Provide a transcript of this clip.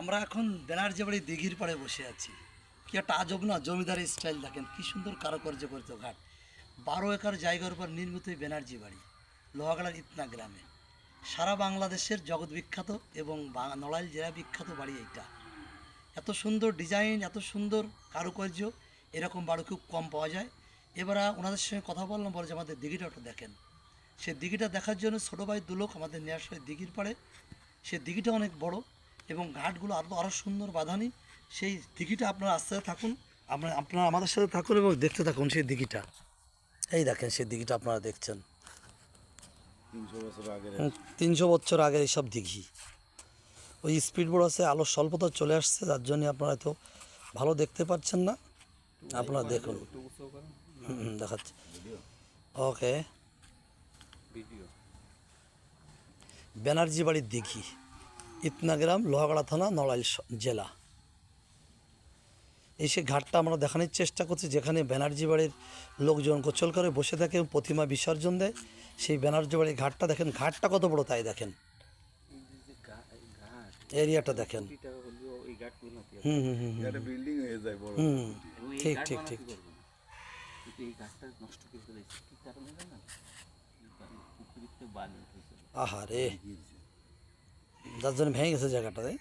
আমরা এখন ব্যানার্জি বাড়ি দিঘির পাড়ে বসে আছি। কি একটা আজব না জমিদারি স্টাইল দেখেন, কি সুন্দর কারুকার্য করেছে ঘাট। বারো একর জায়গার উপর নির্মিত এই ব্যানার্জি বাড়ি লোহাগড়ার ইতনা গ্রামে। সারা বাংলাদেশের জগৎ বিখ্যাত এবং নড়াইল জেলা বিখ্যাত বাড়ি এইটা। এত সুন্দর ডিজাইন, এত সুন্দর কারুকার্য, এরকম বাড়ি খুব কম পাওয়া যায়। এবার ওনাদের সঙ্গে কথা বললাম, বলে যে আমাদের দিঘিটা ওটা দেখেন। সে দিঘিটা দেখার জন্য ছোটো ভাই দুলোক আমাদের নিয়ে আসলে দিঘির পাড়ে। সে দিঘিটা অনেক বড় এবং ঘাটগুলো আরও আরও সুন্দর বাঁধানি সেই দিঘিটা আপনারা আস্তে থাকুন। আপনারা আপনারা আমাদের সাথে থাকুন এবং দেখতে থাকুন সেই দিঘিটা। এই দেখেন সেই দিঘিটা আপনারা দেখছেন। তিনশো বছর আগের আগের এইসব দিঘি। ওই স্পিড বোর্ড আছে আলোর স্বল্পতা চলে আসছে যার জন্য আপনারা তো ভালো দেখতে পাচ্ছেন না। আপনারা দেখুন। দেখাচ্ছি। ওকে ব্যানার্জি বাড়ির দিঘি। ইতনাগ্রাম, লোহাগড়া থানা, নড়াইল জেলা। এই সে ঘাটটা আমরা দেখানোর চেষ্টা করছি, যেখানে ব্যানার্জি বাড়ির লোকজন গোচল করে বসে থাকে প্রতিমা বিসর্জন দেয়। সেই ব্যানার্জি বাড়ির ঘাটটা দেখেন, ঘাটটা কত বড় তাই দেখেন। এরিয়াটা দেখেন। হুম ঠিক ঠিক ঠিক এই যার জন্য ভেঙে গেছে জায়গাটা তাই